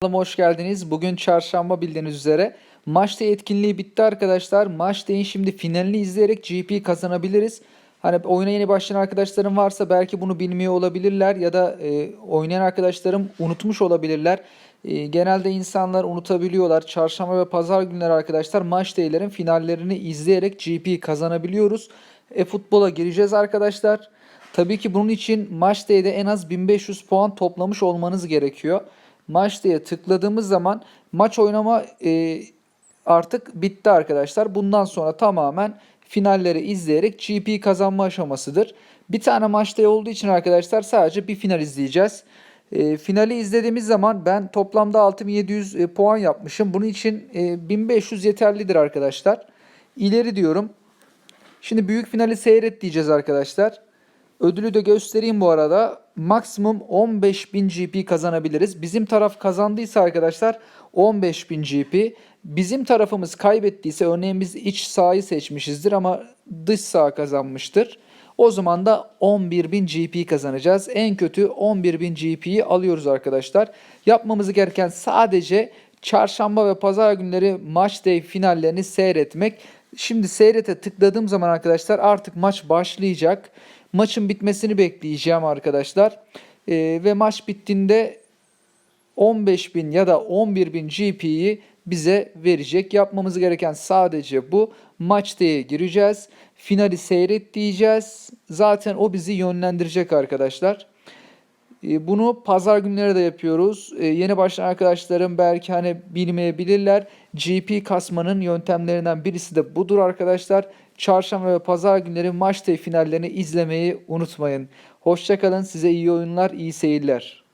Kanalıma hoş geldiniz. Bugün çarşamba bildiğiniz üzere maçta etkinliği bitti arkadaşlar. Maçtayın şimdi finalini izleyerek GP kazanabiliriz. Hani oyuna yeni başlayan arkadaşlarım varsa belki bunu bilmiyor olabilirler ya da e, oynayan arkadaşlarım unutmuş olabilirler. E, genelde insanlar unutabiliyorlar. Çarşamba ve pazar günleri arkadaşlar maç day'lerin finallerini izleyerek GP kazanabiliyoruz. E-futbola gireceğiz arkadaşlar. Tabii ki bunun için maç day'de en az 1500 puan toplamış olmanız gerekiyor. Maç diye tıkladığımız zaman maç oynama e, artık bitti arkadaşlar. Bundan sonra tamamen finalleri izleyerek GP kazanma aşamasıdır. Bir tane maçta olduğu için arkadaşlar sadece bir final izleyeceğiz. E, finali izlediğimiz zaman ben toplamda 6700 e, puan yapmışım. Bunun için e, 1500 yeterlidir arkadaşlar. İleri diyorum. Şimdi büyük finali seyret diyeceğiz arkadaşlar. Ödülü de göstereyim bu arada. Maksimum 15.000 GP kazanabiliriz. Bizim taraf kazandıysa arkadaşlar 15.000 GP. Bizim tarafımız kaybettiyse örneğin biz iç sahayı seçmişizdir ama dış saha kazanmıştır. O zaman da 11.000 GP kazanacağız. En kötü 11.000 GP'yi alıyoruz arkadaşlar. Yapmamız gereken sadece çarşamba ve pazar günleri maç day finallerini seyretmek. Şimdi seyrete tıkladığım zaman arkadaşlar artık maç başlayacak. Maçın bitmesini bekleyeceğim arkadaşlar. Ee, ve maç bittiğinde 15.000 ya da 11.000 GP'yi bize verecek. Yapmamız gereken sadece bu. Maçtaya gireceğiz. Finali seyret diyeceğiz. Zaten o bizi yönlendirecek arkadaşlar. E, Bunu pazar günleri de yapıyoruz. E, Yeni başlayan arkadaşlarım belki hani bilmeyebilirler. GP kasmanın yöntemlerinden birisi de budur arkadaşlar. Çarşamba ve pazar günleri maç day finallerini izlemeyi unutmayın. Hoşçakalın. Size iyi oyunlar, iyi seyirler.